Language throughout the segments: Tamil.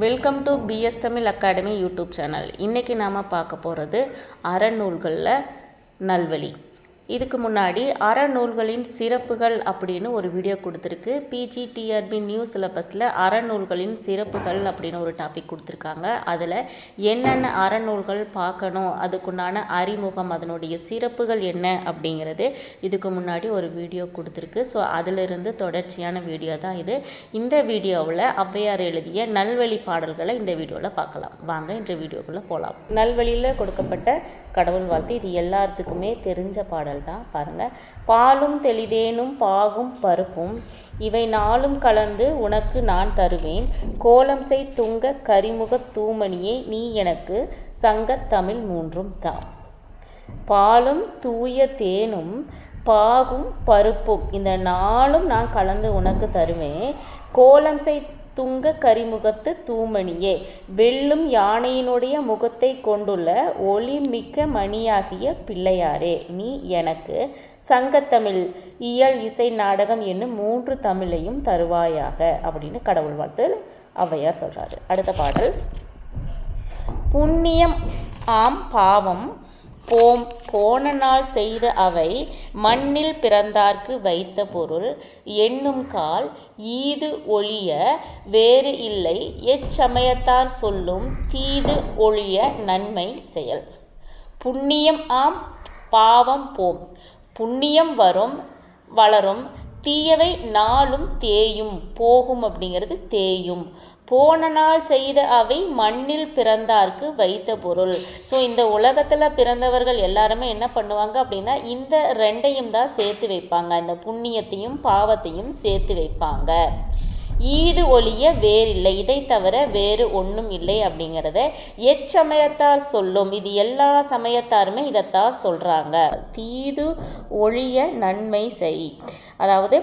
Welcome to BS Tamil academy YouTube channel இன்றைக்கி நாம் பார்க்க போகிறது அறநூல்களில் நல்வழி. இதுக்கு முன்னாடி அறநூல்களின் சிறப்புகள் அப்படின்னு ஒரு வீடியோ கொடுத்துருக்கு. பிஜிடிஆர்பி நியூ சிலபஸில் அறநூல்களின் சிறப்புகள் அப்படின்னு ஒரு டாபிக் கொடுத்துருக்காங்க. அதில் என்னென்ன அறநூல்கள் பார்க்கணும் அதுக்குண்டான அறிமுகம் அதனுடைய சிறப்புகள் என்ன அப்படிங்கிறது இதுக்கு முன்னாடி ஒரு வீடியோ கொடுத்துருக்கு. ஸோ அதிலிருந்து தொடர்ச்சியான வீடியோ தான் இது. இந்த வீடியோவில் ஔவையார் எழுதிய நல்வழி பாடல்களை இந்த வீடியோவில் பார்க்கலாம். வாங்க இந்த வீடியோக்குள்ளே போகலாம் நல்வழியில் கொடுக்கப்பட்ட கடவுள் வாழ்த்து இது எல்லாத்துக்குமே தெரிஞ்ச பாடல். தான் பாருங்கள் பாலும் தெளிதேனும் பாகும் பருப்பும் இவை நாளும் கலந்து உனக்கு நான் தருவேன். கோலம் செய் துங்க கரிமுக தூமணியே நீ எனக்கு சங்கத்தமிழ் மூன்றும் தாம் பாலும் தூய தேனும் பாகும் பருப்பும் இந்த நாளும் நான் கலந்து உனக்கு தருவேன். கோலம் செய் துங்க கரிமுகத்து தூமணியே. வெல்லும் யானையினுடைய முகத்தை கொண்டுள்ள ஒளிமிக்க மணியாகிய பிள்ளையாரே நீ எனக்கு சங்கத்தமிழ் இயல் இசை நாடகம் என்னும் மூன்று தமிழையும் தருவாயாக அப்படின்னு கடவுள் வாழ்த்து ஔவையார் சொல்கிறாரு அடுத்த பாடல். புண்ணியம் ஆம் பாவம் போம் போன நாள் செய்த அவை மண்ணில் பிறந்தார்க்கு வைத்த பொருள். எண்ணும் கால் ஈது ஒழிய வேறு இல்லை எச்சமயத்தார் சொல்லும் தீது ஒழிய நன்மை செயல். புண்ணியம் ஆம் பாவம் போம். புண்ணியம் வரும் வளரும் தீயவை நாளும் தேயும் போகும் அப்படிங்கிறது தேயும். போன நாள் செய்த அவை மண்ணில் பிறந்தார்க்கு வைத்த பொருள். ஸோ இந்த உலகத்தில் பிறந்தவர்கள் எல்லாருமே என்ன பண்ணுவாங்க அப்படின்னா இந்த ரெண்டையும் தான் சேர்த்து வைப்பாங்க. இந்த புண்ணியத்தையும் பாவத்தையும் சேர்த்து வைப்பாங்க. ஈது ஒழிய வேறில்லை. இதை தவிர வேறு ஒன்றும் இல்லை அப்படிங்கிறத எச்சமயத்தார் சொல்லும். இது எல்லா சமயத்தாருமே இதைத்தான் சொல்கிறாங்க தீது ஒழிய நன்மை செய். அதாவது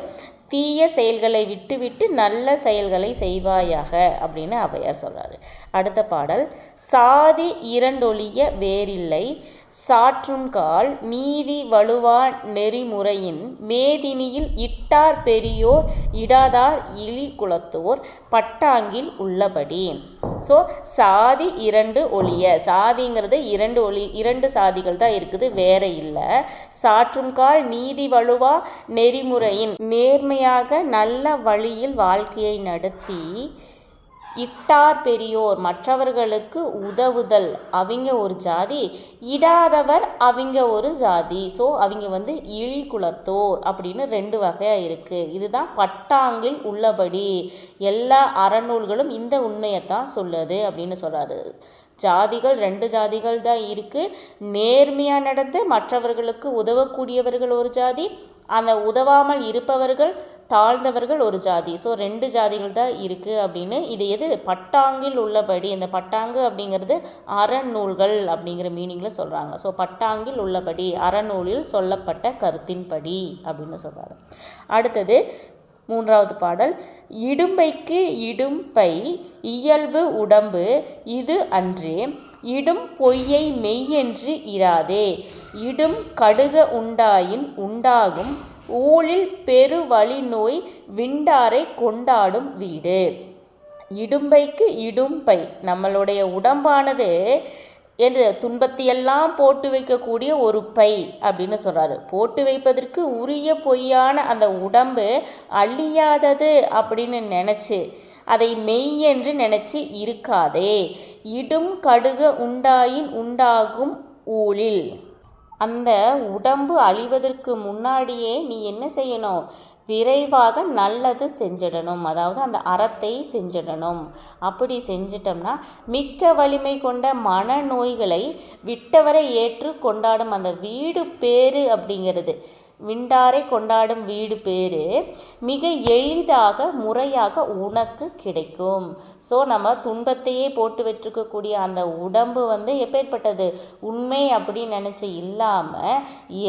தீய செயல்களை விட்டுவிட்டு நல்ல செயல்களை செய்வாயாக அப்படின்னு அவையார் சொல்கிறாரு அடுத்த பாடல் சாதி இரண்டொழிய வேறில்லை சாற்றும் கால் நீதி வலுவா நெறிமுறையின் மேதினியில் இட்டார் பெரியோர் இடாதார் இழி குலத்தோர் பட்டாங்கில் உள்ளபடி. ஸோ சாதி இரண்டு ஒளிய சாதிங்கிறது இரண்டு ஒளி இரண்டு சாதிகள் தான் இருக்குது வேற இல்லை. சாற்றும் கால் நீதி வலுவா நெறிமுறையின் நேர்மை நேர்மையாக நல்ல வழியில் வாழ்க்கையை நடத்தி இட்டார் பெரியோர் மற்றவர்களுக்கு உதவுதல். அவங்க ஒரு ஜாதி இடாதவர் அவங்க ஒரு ஜாதி. ஸோ அவங்க வந்து இழிகுலத்தோர் அப்படின்னு ரெண்டு வகையாக இருக்குது இதுதான் பட்டாங்கில் உள்ளபடி எல்லா அறநூல்களும் இந்த உண்மையைத்தான் சொல்லுது அப்படின்னு சொல்கிறாரு ஜாதிகள் ரெண்டு ஜாதிகள் தான் இருக்குது நேர்மையாக நடந்து மற்றவர்களுக்கு உதவக்கூடியவர்கள் ஒரு ஜாதி அந்த உதவாமல் இருப்பவர்கள் தாழ்ந்தவர்கள் ஒரு ஜாதி. ஸோ ரெண்டு ஜாதிகள் தான் இருக்குது அப்படின்னு. இது எது? பட்டாங்கில் உள்ளபடி. இந்த பட்டாங்கு அப்படிங்கிறது அறநூல்கள் அப்படிங்கிற மீனிங்கில் சொல்கிறாங்க ஸோ பட்டாங்கில் உள்ளபடி அறநூலில் சொல்லப்பட்ட கருத்தின்படி அப்படின்னு சொல்கிறாங்க அடுத்தது மூன்றாவது பாடல். இடும்பைக்கு இடும்பை இயல்பு உடம்பு இது அன்றே இடும் பொய்யை மெய்யென்று இராதே. இடும் கடுக உண்டாயின் உண்டாகும். ஊழில் பெருவழி நோய் விண்டாரை கொண்டாடும் வீடு. இடும்பைக்கு இடும்பை. நம்மளுடைய உடம்பானது எது? துன்பத்தையெல்லாம் போட்டு வைக்கக்கூடிய ஒரு பை அப்படின்னு சொல்கிறாரு போட்டு வைப்பதற்கு உரிய பொய்யான அந்த உடம்பு அழியாதது அப்படின்னு நினச்சி அதை மெய் என்று நினச்சி இருக்காதே. இடும் கடுக உண்டாயின் உண்டாகும் ஊழில். அந்த உடம்பு அழிவதற்கு முன்னாடியே நீ என்ன செய்யணும்? விரைவாக நல்லது செஞ்சிடணும். அதாவது அந்த அறத்தை செஞ்சிடணும். அப்படி செஞ்சிட்டோம்னா மிக்க வலிமை கொண்ட மனநோய்களை விட்டவரை ஏற்று கொண்டாடும் அந்த வீடு பேரு அப்படிங்கிறது. விண்டாரை கொண்டாடும் வீடு பேர் மிக எளிதாக முறையாக உனக்கு கிடைக்கும். ஸோ நம்ம துன்பத்தையே போட்டு வச்சுருக்கக்கூடிய அந்த உடம்பு வந்து எப்பேற்பட்டது? உண்மை அப்படின்னு நினச்சி இல்லாமல்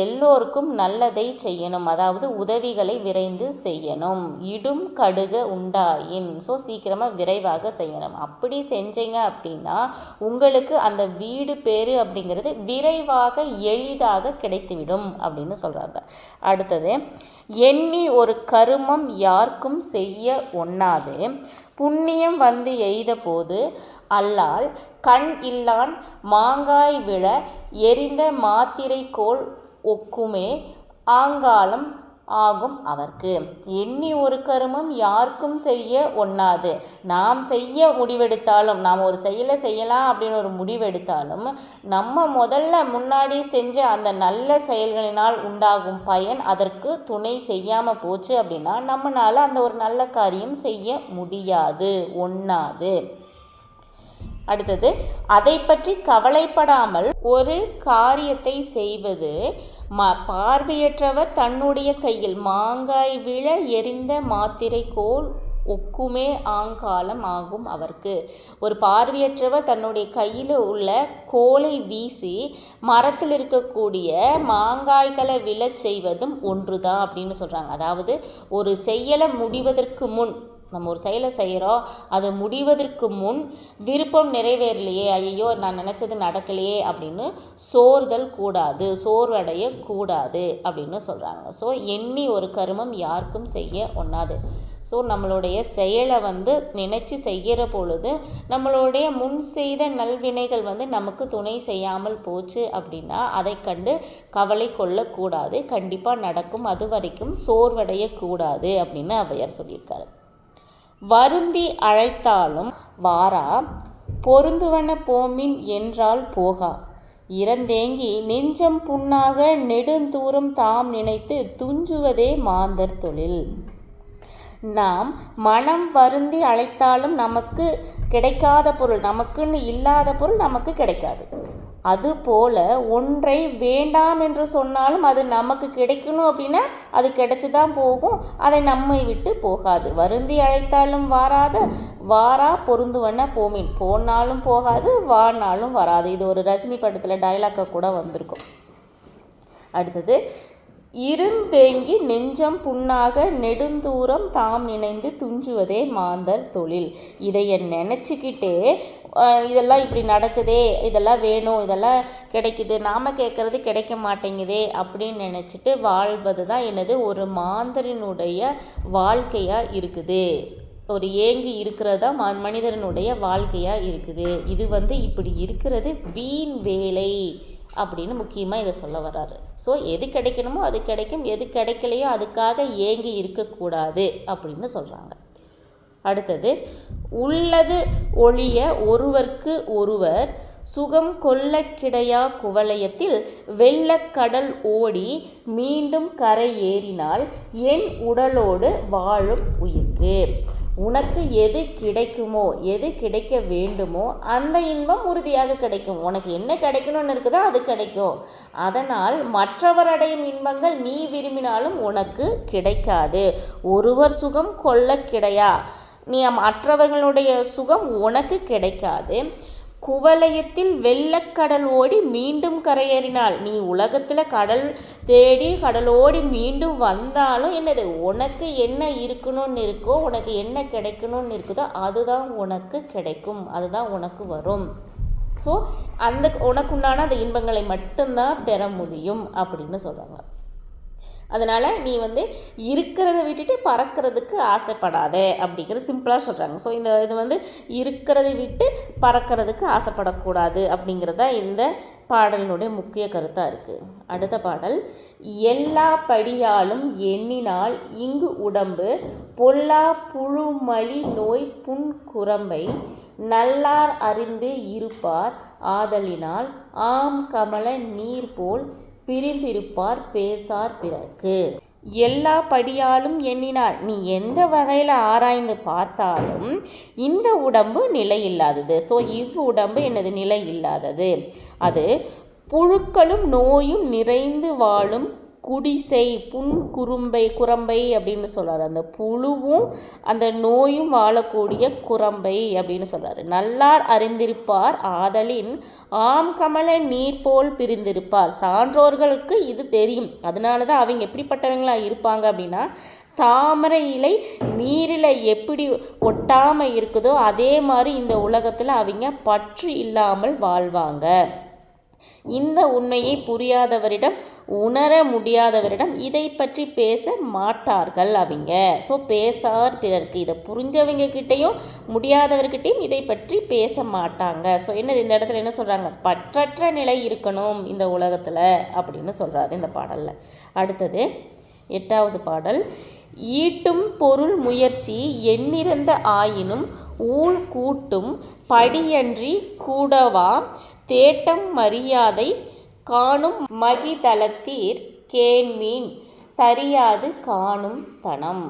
எல்லோருக்கும் நல்லதை செய்யணும். அதாவது உதவிகளை விரைந்து செய்யணும். இடும் கடுக உண்டாயின். ஸோ சீக்கிரமாக விரைவாக செய்யணும். அப்படி செஞ்சீங்க அப்படின்னா உங்களுக்கு அந்த வீடு பேர் அப்படிங்கிறது விரைவாக எளிதாக கிடைத்துவிடும் அப்படின்னு சொல்கிறாங்க அடுத்தது எண்ணி ஒரு கருமம் யாருக்கும் செய்ய ஒண்ணாது. புண்ணியம் வந்து எய்த போது அல்லால் கண் இல்லான் மாங்காய் விழ எரிந்த மாத்திரை கோல் ஒக்குமே ஆங்காலம் ஆகும் அவர்க்கு. எண்ணி ஒரு கருமம் யாருக்கும் செய்ய ஒண்ணாது. நாம் செய்ய முடிவெடுத்தாலும் நாம் ஒரு செயலை செய்யலாம் அப்படின்னு ஒரு முடிவெடுத்தாலும் நம்ம முதல்ல முன்னாடி செஞ்ச அந்த நல்ல செயல்களினால் உண்டாகும் பயன் அதற்கு துணை செய்யாமல் போச்சு அப்படின்னா நம்மளால் அந்த ஒரு நல்ல காரியம் செய்ய முடியாது. ஒண்ணாது. அடுத்தது அதை பற்றி கவலைப்படாமல் ஒரு காரியத்தை செய்வது ம பார்வையற்றவர் தன்னுடைய கையில் மாங்காய் விழ எரிந்த மாத்திரை கோல் ஒக்குமே ஆங்காலம் ஆகும் அவர்க்கு. ஒரு பார்வையற்றவர் தன்னுடைய கையில் உள்ள கோலை வீசி மரத்தில் இருக்கக்கூடிய மாங்காய்களை விழச் செய்வதும் ஒன்று தான் அப்படின்னு சொல்கிறாங்க அதாவது ஒரு செயலை முடிவதற்கு முன் நம்ம ஒரு செயலை செய்கிறோம் அது முடிவதற்கு முன் விருப்பம் நிறைவேறலையே ஐயோ நான் நினச்சது நடக்கலையே அப்படின்னு சோர்தல் கூடாது சோர்வடைய கூடாது அப்படின்னு சொல்கிறாங்க ஸோ எண்ணி ஒரு கருமம் யாருக்கும் செய்ய ஒன்றாது ஸோ நம்மளுடைய செயலை வந்து நினச்சி செய்கிற பொழுது நம்மளுடைய முன் செய்த நல்வினைகள் வந்து நமக்கு துணை செய்யாமல் போச்சு அப்படின்னா அதை கண்டு கவலை கொள்ளக்கூடாது கண்டிப்பாக நடக்கும் அது வரைக்கும் சோர்வடையக்கூடாது அப்படின்னு அவையார் சொல்லியிருக்காரு. வருந்தி அழைத்தாலும் வாரா பொருந்துவன போமின் என்றால் போகா. இறந்தேங்கி நெஞ்சம் புண்ணாக நெடுந்தூரம் தாம் நினைத்து துஞ்சுவதே மாந்தர் தொழில். நாம் மனம் வருந்தி அழைத்தாலும் நமக்கு கிடைக்காத பொருள் நமக்குன்னு இல்லாத பொருள் நமக்கு கிடைக்காது. அதுபோல் ஒன்றை வேண்டாம் என்று சொன்னாலும் அது நமக்கு கிடைக்கணும் அப்படின்னா அது கிடைச்சி தான் போகும். அதை நம்மை விட்டு போகாது. வருந்தி அழைத்தாலும் வாராத வாரா பொருந்துவன போமின். போனாலும் போகாது வானாலும் வராது. இது ஒரு ரஜினி படத்தில் டைலாக்கை கூட வந்திருக்கும். அடுத்தது இருந்தேங்கி நெஞ்சம் புண்ணாக நெடுந்தூரம் தாம் நினைந்து துஞ்சுவதே மாந்தர் தொழில். இதை நினச்சிக்கிட்டே இதெல்லாம் இப்படி நடக்குதே இதெல்லாம் வேணும் இதெல்லாம் கிடைக்குது நாம் கேட்குறது கிடைக்க மாட்டேங்குதே அப்படின்னு நினச்சிட்டு வாழ்வது தான் என்னது? ஒரு மாந்தரினுடைய வாழ்க்கையாக இருக்குது. ஒரு ஏங்கி இருக்கிறது தான் ம மனிதனுடைய வாழ்க்கையாக இருக்குது. இது வந்து இப்படி இருக்கிறது வீண் வேலை அப்படின்னு முக்கியமாக இதை சொல்ல வர்றாரு. ஸோ எது கிடைக்கணுமோ அது கிடைக்கும் எது கிடைக்கலையோ அதுக்காக ஏங்கி இருக்கக்கூடாது அப்படின்னு சொல்கிறாங்க அடுத்தது உள்ளது ஒழிய ஒருவர்க்கு ஒருவர் சுகம் கொள்ள கிடையா குவலயத்தில் வெள்ளக்கடல் ஓடி மீண்டும் கரை ஏறினால் என் உடலோடு வாழும் உயிர்க்கு. உனக்கு எது கிடைக்குமோ எது கிடைக்க வேண்டுமோ அந்த இன்பம் உறுதியாக கிடைக்கும். உனக்கு என்ன கிடைக்கணும்னு இருக்குதோ அது கிடைக்கும். அதனால் மற்றவர் அடையும் இன்பங்கள் நீ விரும்பினாலும் உனக்கு கிடைக்காது. ஒருவர் சுகம் கொள்ள கிடையா நீ மற்றவர்களுடைய சுகம் உனக்கு கிடைக்காது. குவலயத்தில் வெள்ளக்கடல் ஓடி மீண்டும் கரையேறினாள். நீ உலகத்தில் கடல் தேடி கடலோடி மீண்டும் வந்தாலும் என்னது? உனக்கு என்ன இருக்கணும்னு இருக்கோ உனக்கு என்ன கிடைக்கணும்னு இருக்குதோ அதுதான் உனக்கு கிடைக்கும். அதுதான் உனக்கு வரும். ஸோ அந்த உனக்குண்டான அந்த இன்பங்களை மட்டும்தான் பெற முடியும் அப்படின்னு சொல்கிறாங்க அதனால் நீ வந்து இருக்கிறத விட்டுட்டு பறக்கிறதுக்கு ஆசைப்படாத அப்படிங்கிறது சிம்பிளாக சொல்கிறாங்க ஸோ இந்த இது வந்து இருக்கிறத விட்டு பறக்கிறதுக்கு ஆசைப்படக்கூடாது அப்படிங்கிறது தான் இந்த பாடலினுடைய முக்கிய கருத்தாக இருக்குது அடுத்த பாடல் எல்லா படியாலும் எண்ணினால் இங்கு உடம்பு பொல்லா புழுமளி நோய் புன் குரம்பை நல்லார் அறிந்து இருப்பார் ஆதலினால் ஆம் கமல நீர் போல் பிரிந்திருப்பார் பேசார் பிறர்க்கு எல்லா படியாலும் எண்ணினாள். நீ எந்த வகையில் ஆராய்ந்து பார்த்தாலும் இந்த உடம்பு நிலை இல்லாதது ஸோ இவ் உடம்பு எனது நிலை இல்லாதது அது புழுக்களும் நோயும் நிறைந்து வாழும் குடிசை புன் குறும்பை குரம்பை அப்படின்னு சொல்கிறார் அந்த புழுவும் அந்த நோயும் வாழக்கூடிய குரம்பை அப்படின்னு சொல்கிறாரு நல்லார் அறிந்திருப்பார் ஆதலின் ஆம் கமல நீர் போல் பிரிந்திருப்பார். சான்றோர்களுக்கு இது தெரியும். அதனால தான் அவங்க எப்படிப்பட்டவங்களாக இருப்பாங்க அப்படின்னா தாமரை இலை நீரில் எப்படி ஒட்டாமல் இருக்குதோ அதே மாதிரி இந்த உலகத்தில் அவங்க பற்று இல்லாமல் வாழ்வாங்க. இந்த உண்மையை புரியாதவரிடம் உணர முடியாதவரிடம் இதை பற்றி பேச மாட்டார்கள் அவங்க. ஸோ பேசார் பிறர்க்கு இதை புரிஞ்சவங்க கிட்டேயும் முடியாதவர்கிட்டையும் இதை பற்றி பேச மாட்டாங்க. ஸோ என்னது இந்த இடத்துல என்ன சொல்கிறாங்க பற்றற்ற நிலை இருக்கணும் இந்த உலகத்தில் அப்படின்னு சொல்கிறாரு இந்த பாடலில். அடுத்தது எட்டாவது பாடல் ஈட்டும் பொருள் முயற்சி எண்ணிறந்த ஆயினும் ஊழ் கூட்டும் படியன்றி கூடவா? தேட்டம் மரியாதை காணும் மகிதளத்தீர் கேண்மீன் தரியாது காணும் தனம்.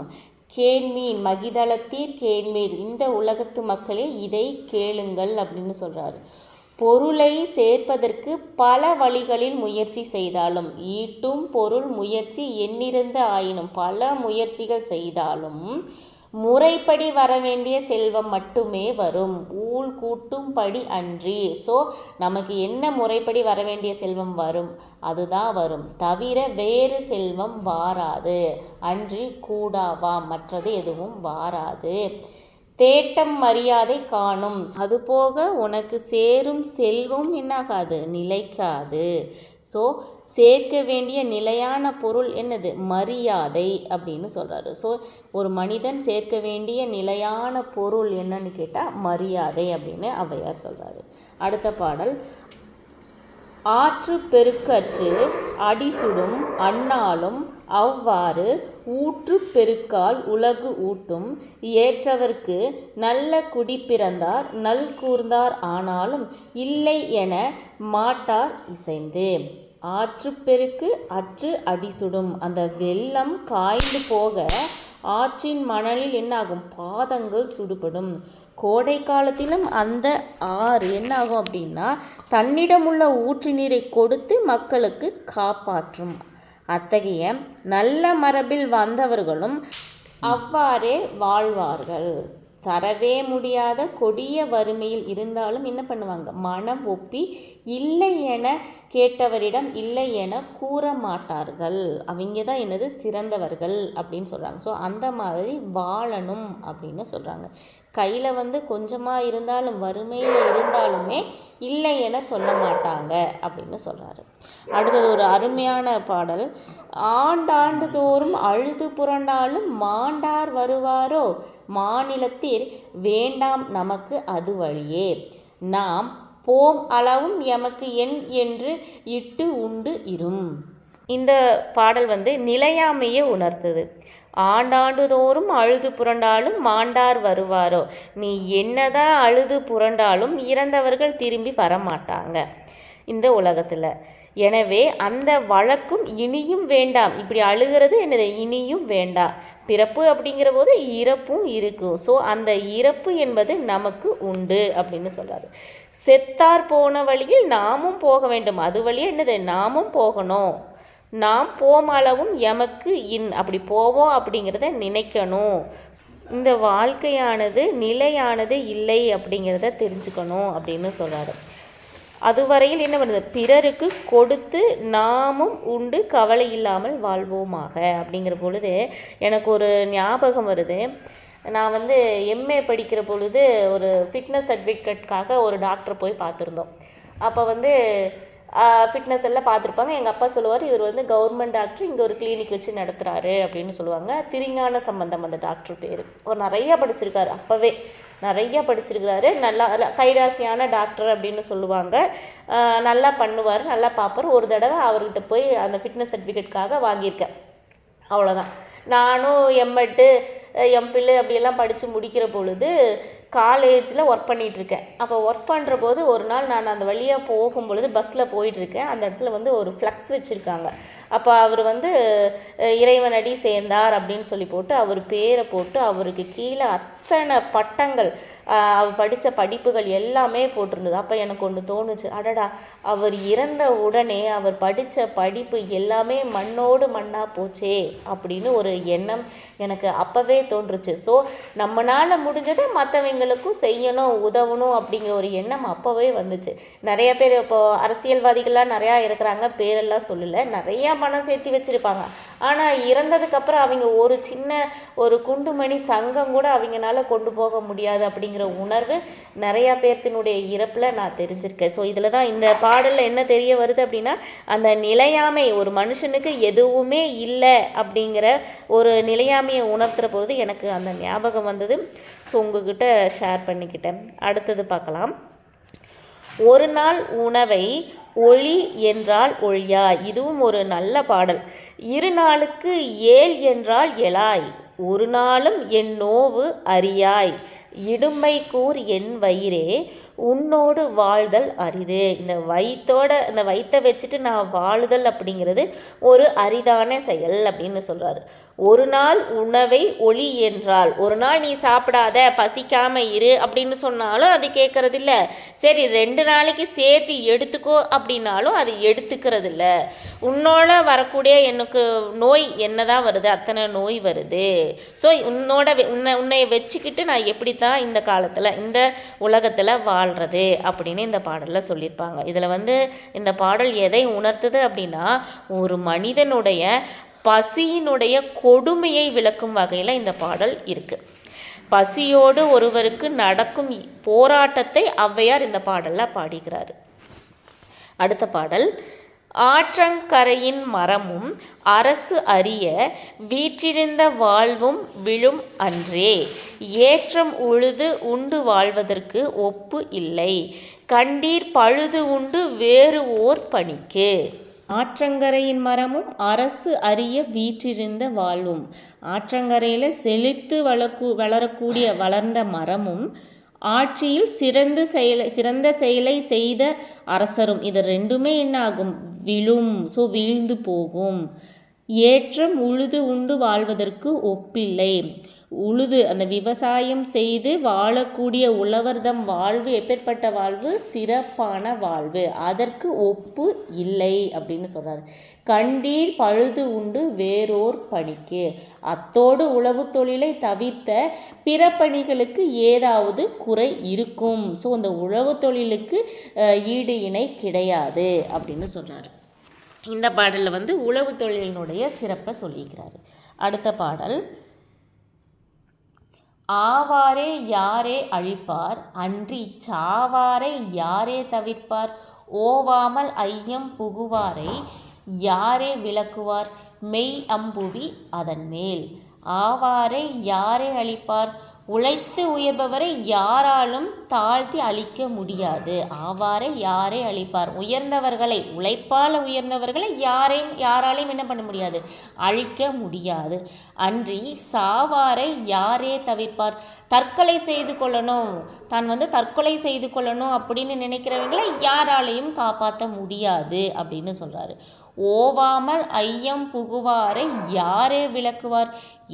கேண்மீன் மகிதளத்தீர் கேண்மீன். இந்த உலகத்து மக்களே இதை கேளுங்கள் அப்படின்னு சொல்கிறாரு பொருளை சேர்ப்பதற்கு பல வழிகளில் முயற்சி செய்தாலும் ஈட்டும் பொருள் முயற்சி எண்ணிறந்த ஆயினும் பல முயற்சிகள் செய்தாலும் முறைப்படி வர வேண்டிய செல்வம் மட்டுமே வரும். ஊழ் கூட்டும்படி அன்றி. ஸோ நமக்கு என்ன முறைப்படி வர வேண்டிய செல்வம் வரும்? அதுதான் வரும். தவிர வேறு செல்வம் வாராது. அன்றி கூடாவா மற்றது எதுவும் வாராது. தேட்டம் மரியாதை காணும். அதுபோக உனக்கு சேரும் செல்வம் என்னாகாது? நிலைக்காது. ஸோ சேர்க்க வேண்டிய நிலையான பொருள் என்னது? மரியாதை அப்படின்னு சொல்கிறாரு ஸோ ஒரு மனிதன் சேர்க்க வேண்டிய நிலையான பொருள் என்னன்னு கேட்டால் மரியாதை அப்படின்னு அவையார் சொல்கிறாரு அடுத்த பாடல். ஆற்று பெருக்கற்று அடிசுடும் அண்ணாலும் அவ்வாறு ஊற்று பெருக்கால் உலகு ஊட்டும். ஏற்றவர்க்கு நல்ல குடி பிறந்தார் நல் கூர்ந்தார் ஆனாலும் இல்லை என மாட்டார் இசைந்து. ஆற்றுப்பெருக்கு அற்று அடிசுடும். அந்த வெள்ளம் காய்ந்து போக ஆற்றின் மணலில் என்னாகும்? பாதங்கள் சுடுபடும். கோடை காலத்திலும் அந்த ஆறு என்னாகும் அப்படின்னா தன்னிடமுள்ள ஊற்று நீரை கொடுத்து மக்களுக்கு காப்பாற்றும். அத்தகைய நல்ல மரபில் வந்தவர்களும் அவ்வாறே வாழ்வார்கள். தரவே முடியாத கொடிய வறுமையில் இருந்தாலும் என்ன பண்ணுவாங்க? மனம் ஒப்பி இல்லை என கேட்டவரிடம் இல்லை என கூற மாட்டார்கள். அவங்க தான் என்னது? சிறந்தவர்கள் அப்படின்னு சொல்கிறாங்க ஸோ அந்த மாதிரி வாழணும் அப்படின்னு சொல்கிறாங்க கையில் வந்து கொஞ்சமாக இருந்தாலும் வறுமையில் இருந்தாலுமே இல்லை என சொல்ல மாட்டாங்க அப்படின்னு சொல்கிறாரு அடுத்தது ஒரு அருமையான பாடல். ஆண்டாண்டு தோறும் அழுது புரண்டாலும் மாண்டார் வருவாரோ? மாநிலத்தில் வேண்டாம் நமக்கு அது வழியே. நாம் போம் அளவும் எமக்கு என் என்று இட்டு உண்டு இரும். இந்த பாடல் வந்து நிலையாமையை உணர்த்துது. ஆண்டாண்டுதோறும் அழுது புரண்டாலும் மாண்டார் வருவாரோ? நீ என்னதான் அழுது புரண்டாலும் இறந்தவர்கள் திரும்பி வரமாட்டாங்க. இந்த உலகத்தில். எனவே அந்த வழக்கும் இனியும் வேண்டாம். இப்படி அழுகிறது என்னது? இனியும் வேண்டாம். பிறப்பு அப்படிங்கிற போது இறப்பும் இருக்கும். ஸோ அந்த இறப்பு என்பது நமக்கு உண்டு அப்படின்னு சொல்கிறாரு செத்தார் போன வழியில் நாமும் போக வேண்டும். அது வழியே என்னது? நாமும் போகணும். நாம் போமளவும் எமக்கு இன். அப்படி போவோம் அப்படிங்கிறத நினைக்கணும். இந்த வாழ்க்கையானது நிலையானது இல்லை அப்படிங்கிறத தெரிஞ்சுக்கணும் அப்படின்னு சொல்கிறாரு அதுவரையில் என்ன பண்ணுது? பிறருக்கு கொடுத்து நாமும் உண்டு கவலை இல்லாமல் வாழ்வோமாக. அப்படிங்கிற பொழுது எனக்கு ஒரு ஞாபகம் வருது. நான் வந்து எம்ஏ படிக்கிற பொழுது ஒரு ஃபிட்னஸ் சர்டிஃபிகேட்காக ஒரு டாக்டர் போய் பார்த்துருந்தோம். அப்போ வந்து ஃபிட்னஸ் எல்லாம் பார்த்துருப்பாங்க. எங்கள் அப்பா சொல்லுவார் இவர் வந்து கவர்மெண்ட் டாக்டர் இங்கே ஒரு கிளினிக் வச்சு நடத்துகிறாரு அப்படின்னு சொல்லுவாங்க. திருஞான சம்பந்தம் அந்த டாக்டர் பேர். அவர் நிறையா படிச்சிருக்காரு அப்போவே. நிறையா படிச்சிருக்கிறாரு. நல்லா கைராசியான டாக்டர் அப்படின்னு சொல்லுவாங்க. நல்லா பண்ணுவார் நல்லா பார்ப்பார். ஒரு தடவை அவர்கிட்ட போய் அந்த ஃபிட்னஸ் சர்டிஃபிகேட்காக வாங்கியிருக்கேன். அவ்வளோதான் நானும் எம்எட்டு எம்ஃபில்லு அப்படியெல்லாம் படித்து முடிக்கிற பொழுது காலேஜில் ஒர்க் பண்ணிகிட்ருக்கேன் அப்போ ஒர்க் பண்ணுற போது ஒரு நாள் நான் அந்த வழியாக போகும் பொழுது பஸ்ஸில் போயிட்டுருக்கேன். அந்த இடத்துல வந்து ஒரு ஃப்ளக்ஸ் வச்சுருக்காங்க. அப்போ அவர் வந்து இறைவனடி சேர்ந்தார் அப்படின்னு சொல்லி போட்டு அவர் பேரை போட்டு அவருக்கு கீழே அத்தனை பட்டங்கள் அவர் படித்த படிப்புகள் எல்லாமே போட்டிருந்தது. அப்போ எனக்கு ஒன்று தோணுச்சு. அடடா அவர் இறந்த உடனே அவர் படித்த படிப்பு எல்லாமே மண்ணோடு மண்ணாக போச்சே அப்படின்னு ஒரு எண்ணம் எனக்கு அப்போவே தோன்றுச்சு. ஸோ நம்மளால் முடிஞ்சதை மற்றவங்களுக்கும் செய்யணும் உதவணும் அப்படிங்கிற ஒரு எண்ணம் அப்போவே வந்துச்சு. நிறைய பேர் இப்போது அரசியல்வாதிகள்லாம் நிறையா இருக்கிறாங்க. பேரெல்லாம் சொல்லலை. நிறையா பணம் சேர்த்து வச்சுருப்பாங்க. ஆனால் இறந்ததுக்கப்புறம் அவங்க ஒரு சின்ன ஒரு குண்டுமணி தங்கம் கூட அவங்களால கொண்டு போக முடியாது அப்படிங்கிற அப்படிங்கிற உணர்வு நிறையா பேர்த்தினுடைய இறப்பில் நான் தெரிஞ்சிருக்கேன். ஸோ இதில் தான் இந்த பாடலில் என்ன தெரிய வருது அப்படின்னா அந்த நிலையாமை ஒரு மனுஷனுக்கு எதுவுமே இல்லை அப்படிங்கிற ஒரு நிலையாமையை உணர்த்துற பொழுது எனக்கு அந்த ஞாபகம் வந்தது. ஸோ உங்ககிட்ட ஷேர் பண்ணிக்கிட்டேன். அடுத்தது பார்க்கலாம். ஒரு நாள் உணவை ஒளி என்றால் ஒழியா இதுவும் ஒரு நல்ல பாடல். இரு நாளுக்கு ஏல் என்றால் எழாய். ஒரு நாளும் என் நோவு அறியாய். இடுமை கூர் என் வயிறே உன்னோடு வாழ்தல் அரிது. இந்த வயிற்றோட இந்த வயிற்றை வச்சுட்டு நான் வாழுதல் அப்படிங்கிறது ஒரு அரிதான செயல் அப்படின்னு சொல்கிறாரு ஒரு நாள் உணவை ஒளி என்றால் ஒரு நாள் நீ சாப்பிடாத பசிக்காம இரு அப்படின்னு சொன்னாலும் அது கேட்கறது இல்லை சரி ரெண்டு நாளைக்கு சேர்த்து எடுத்துக்கோ அப்படின்னாலும் அது எடுத்துக்கிறது இல்லை உன்னோட வரக்கூடிய எனக்கு நோய் என்னதான் வருது? அத்தனை நோய் வருது. ஸோ உன்னோட உன்னை உன்னை வச்சுக்கிட்டு நான் எப்படி தான் இந்த காலத்தில் இந்த உலகத்தில் வாழ்கிறது அப்படின்னு இந்த பாடலில் சொல்லியிருப்பாங்க. இதில் வந்து இந்த பாடல் எதை உணர்த்துது அப்படின்னா ஒரு மனிதனுடைய பசியினுடைய கொடுமையை விளக்கும் வகையில் இந்த பாடல் இருக்குது பசியோடு ஒருவருக்கு நடக்கும் போராட்டத்தை ஔவையார் இந்த பாடலில் பாடுகிறார் அடுத்த பாடல் ஆற்றங்கரையின் மரமும் அரசு அறிய வீற்றிருந்த வாழ்வும் விழும் அன்றே. ஏற்றம் உழுது உண்டு வாழ்வதற்கு ஒப்பு இல்லை. கண்டீர் பழுது உண்டு வேறு ஓர் பணிக்கு. ஆற்றங்கரையின் மரமும் அரசு அறிய வீற்றிருந்த வாழ்வும். ஆற்றங்கரையில் செழித்து வளர்க்கு வளரக்கூடிய வளர்ந்த மரமும் ஆட்சியில் சிறந்த செயலை சிறந்த செயலை செய்த அரசரும். இது ரெண்டுமே என்ன ஆகும் விழும். ஸோ வீழ்ந்து போகும். ஏற்றம் உழுது உண்டு வாழ்வதற்கு ஒப்பில்லை. உழுது அந்த விவசாயம் செய்து வாழக்கூடிய உழவர்தம் வாழ்வு எப்பேற்பட்ட வாழ்வு? சிறப்பான வாழ்வு. அதற்கு ஒப்பு இல்லை அப்படின்னு சொல்கிறார் கண்டீர் பழுது உண்டு வேறோர் பணிக்கு. அத்தோடு உழவு தொழிலை தவிர்த்த பிற பணிகளுக்கு ஏதாவது குறை இருக்கும். ஸோ அந்த உழவு தொழிலுக்கு ஈடு இணை கிடையாது அப்படின்னு சொல்கிறார் இந்த பாடலில் வந்து உழவு தொழிலினுடைய சிறப்பை சொல்லிக்கிறாரு அடுத்த பாடல். ஆவாரே யாரே அழிப்பார்? அன்றி சாவாரை யாரே தவிர்ப்பார்? ஓவாமல் ஐயம் புகுவாரை யாரே விளக்குவார்? மெய் அம்புவி அதன் மேல் ஆவாரை யாரே அழிப்பார்? உழைத்து உயர்பவரை யாராலும் தாழ்த்தி அழிக்க முடியாது. ஆவாரை யாரே அழிப்பார்? உயர்ந்தவர்களை உழைப்பால் உயர்ந்தவர்களை யாரையும் யாராலையும் என்ன பண்ண முடியாது? அழிக்க முடியாது. அன்றி சாவாரை யாரே தவிர்ப்பார்? தற்கொலை செய்து கொள்ளணும். தான் வந்து தற்கொலை செய்து கொள்ளணும் அப்படின்னு நினைக்கிறவங்களை யாராலையும் காப்பாற்ற முடியாது அப்படின்னு சொல்கிறாரு ஓவாமல் ஐயம் புகுவாரை யாரே விளக்குவார்?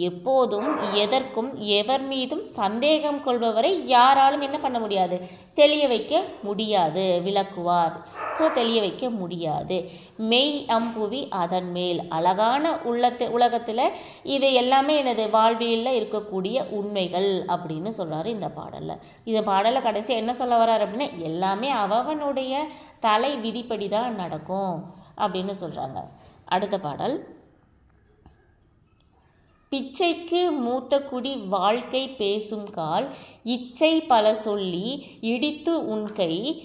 எப்போதும் எதற்கும் எவர் மீதும் சந்தேகம் கொள்பவரை யாராலும் என்ன பண்ண முடியாது? தெளிய வைக்க முடியாது விளக்குவார். ஸோ தெளிய வைக்க முடியாது. மெய் அம்புவி அதன் மேல். அழகான உள்ளத்து உலகத்தில் இது எல்லாமே எனது வாழ்வியலில் இருக்கக்கூடிய உண்மைகள் அப்படின்னு சொல்கிறாரு இந்த பாடலில். இந்த பாடலில் கடைசி என்ன சொல்ல வர்றார் அப்படின்னா எல்லாமே அவனுடைய தலை விதிப்படி தான் நடக்கும் அப்படின்னு சொல்கிறாங்க அடுத்த பாடல். பிச்சைக்கு மூத்த குடி வாழ்க்கை பேசும் கால் இச்சை பல சொல்லி இடித்து உன்கை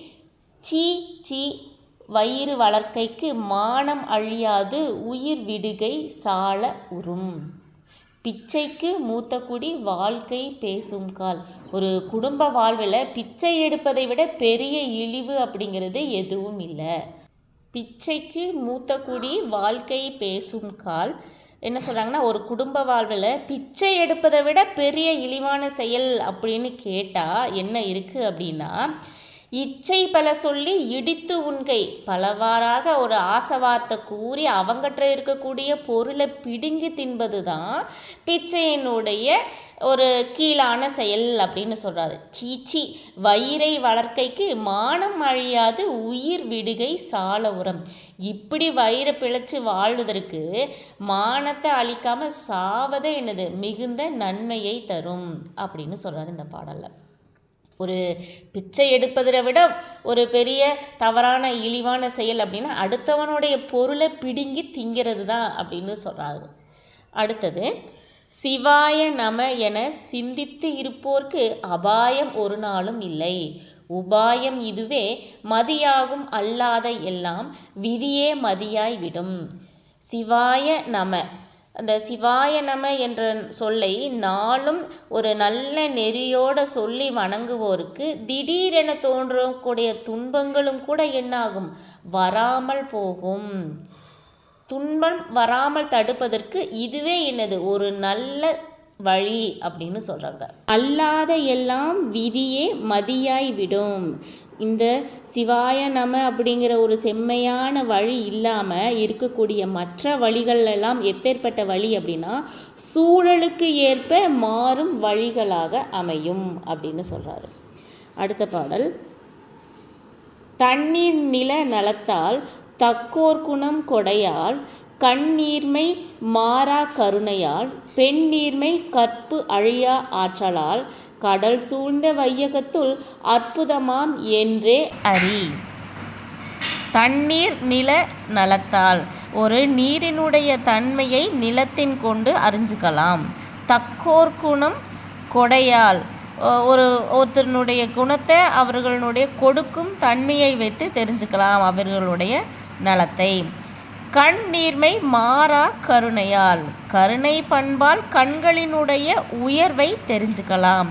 சீ சீ வயிறு வளர்க்கைக்கு மானம் அழியாது உயிர் விடுகை சால உறும். பிச்சைக்கு மூத்த குடி வாழ்க்கை பேசும் கால். ஒரு குடும்ப வாழ்வில் பிச்சை எடுப்பதை விட பெரிய இழிவு அப்படிங்கிறது எதுவும் இல்லை. பிச்சைக்கு மூத்த குடி வாழ்க்கை பேசும் கால் என்ன சொல்கிறாங்கன்னா ஒரு குடும்ப வாழ்வில் பிச்சை எடுப்பதை விட பெரிய இழிவான செயல் அப்படின்னு கேட்டால் என்ன இருக்குது அப்படின்னா இச்சை பல சொல்லி இடித்து உண்கை பலவாறாக ஒரு ஆசை வார்த்தை கூறி அவங்ககிட்ட இருக்கக்கூடிய பொருளை பிடுங்கி தின்பது தான் பிச்சையினுடைய ஒரு கீழான செயல் அப்படின்னு சொல்கிறாரு சீச்சி வயிறை வளர்க்கைக்கு மானம் அழியாது உயிர் விடுகை சால உரம். இப்படி வயிறை பிழைச்சி வாழ்வதற்கு மானத்தை அழிக்காமல் சாவதே என்னது? மிகுந்த நன்மையை தரும் அப்படின்னு சொல்கிறாரு இந்த பாடலில். ஒரு பிச்சை எடுப்பதை விட ஒரு பெரிய தவறான இழிவான செயல் அப்படின்னா அடுத்தவனுடைய பொருளை பிடுங்கி திங்கிறது தான் அப்படின்னு சொல்கிறாரு அடுத்தது சிவாய நம என சிந்தித்து இருப்போர்க்கு அபாயம் ஒரு நாளும் இல்லை. உபாயம் இதுவே மதியாகும் அல்லாத எல்லாம் விதியே மதியாய் விடும். சிவாய நம. அந்த சிவாய நம என்ற சொல்லை நாளும் ஒரு நல்ல நெறியோட சொல்லி வணங்குவோருக்கு திடீரென தோன்றக்கூடிய துன்பங்களும் கூட என்னாகும்? வராமல் போகும். துன்பம் வராமல் தடுப்பதற்கு இதுவே என்னது? ஒரு நல்ல வழி அப்படின்னு சொல்கிறாங்க அல்லாத எல்லாம் விதியே மதியாய் விடும். இந்த சிவாய நம அப்படிங்கிற ஒரு செம்மையான வழி இல்லாமல் இருக்கக்கூடிய மற்ற வழிகள் எல்லாம் எப்பேற்பட்ட வழி அப்படின்னா சூழலுக்கு ஏற்ப மாறும் வழிகளாக அமையும் அப்படின்னு சொல்கிறாரு அடுத்த பாடல். தண்ணீர் நில நலத்தால் தக்கோர் குணம் கொடையால் கண்ணீர்மை மாறா கருணையால் பெண்ணீர்மை கற்பு அழியா ஆற்றலால் கடல் சூழ்ந்த வையகத்துள் அற்புதமாம் என்றே அறி. தண்ணீர் நில நலத்தால் ஒரு நீரினுடைய தன்மையை நிலத்தின் கொண்டு அறிஞ்சுக்கலாம். தக்கோர் குணம் கொடையால் ஒரு ஒருத்தருனுடைய குணத்தை அவர்களுடைய கொடுக்கும் தன்மையை வைத்து தெரிஞ்சுக்கலாம் அவர்களுடைய நலத்தை. கண் நீர்மை மாறா கருணையால். கருணை பண்பால் கண்களினுடைய உயர்வை தெரிஞ்சுக்கலாம்.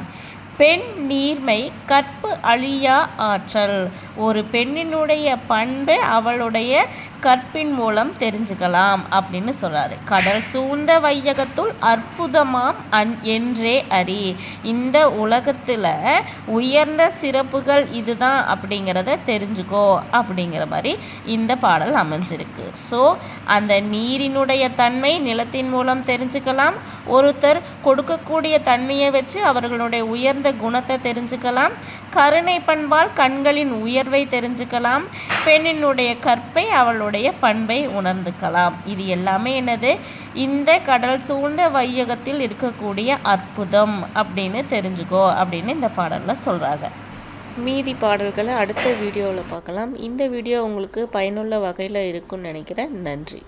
பெண் நீர்மை கற்பு அழியா ஆற்றல். ஒரு பெண்ணினுடைய பண்பு அவளுடைய கற்பின் மூலம் தெரிஞ்சுக்கலாம் அப்படின்னு சொல்கிறாரு கடல் சூழ்ந்த வையகத்துள் அற்புதமாம் அன் என்றே அறி இந்த உலகத்தில் உயர்ந்த சிறப்புகள் இதுதான் அப்படிங்கிறத தெரிஞ்சுக்கோ அப்படிங்கிற மாதிரி இந்த பாடல் அமைஞ்சிருக்கு. ஸோ அந்த நீரினுடைய தன்மை நிலத்தின் மூலம் தெரிஞ்சுக்கலாம். ஒருத்தர் கொடுக்கக்கூடிய தன்மையை வச்சு அவர்களுடைய உயர்ந்த குணத்தை தெரிஞ்சுக்கலாம். கருணை பண்பால் கண்களின் உயர்வை தெரிஞ்சுக்கலாம். பெண்ணினுடைய கற்பை அவளுடைய பண்பை உணர்ந்துக்கலாம். இது எல்லாமே என்னது? இந்த கடல் சூழ்ந்த வையகத்தில் இருக்கக்கூடிய அற்புதம் அப்படின்னு தெரிஞ்சுக்கோ அப்படின்னு இந்த பாடலில் சொல்கிறாங்க மீதி பாடல்களை அடுத்த வீடியோவில் பார்க்கலாம். இந்த வீடியோ உங்களுக்கு பயனுள்ள வகையில் இருக்குன்னு நினைக்கிறேன். நன்றி.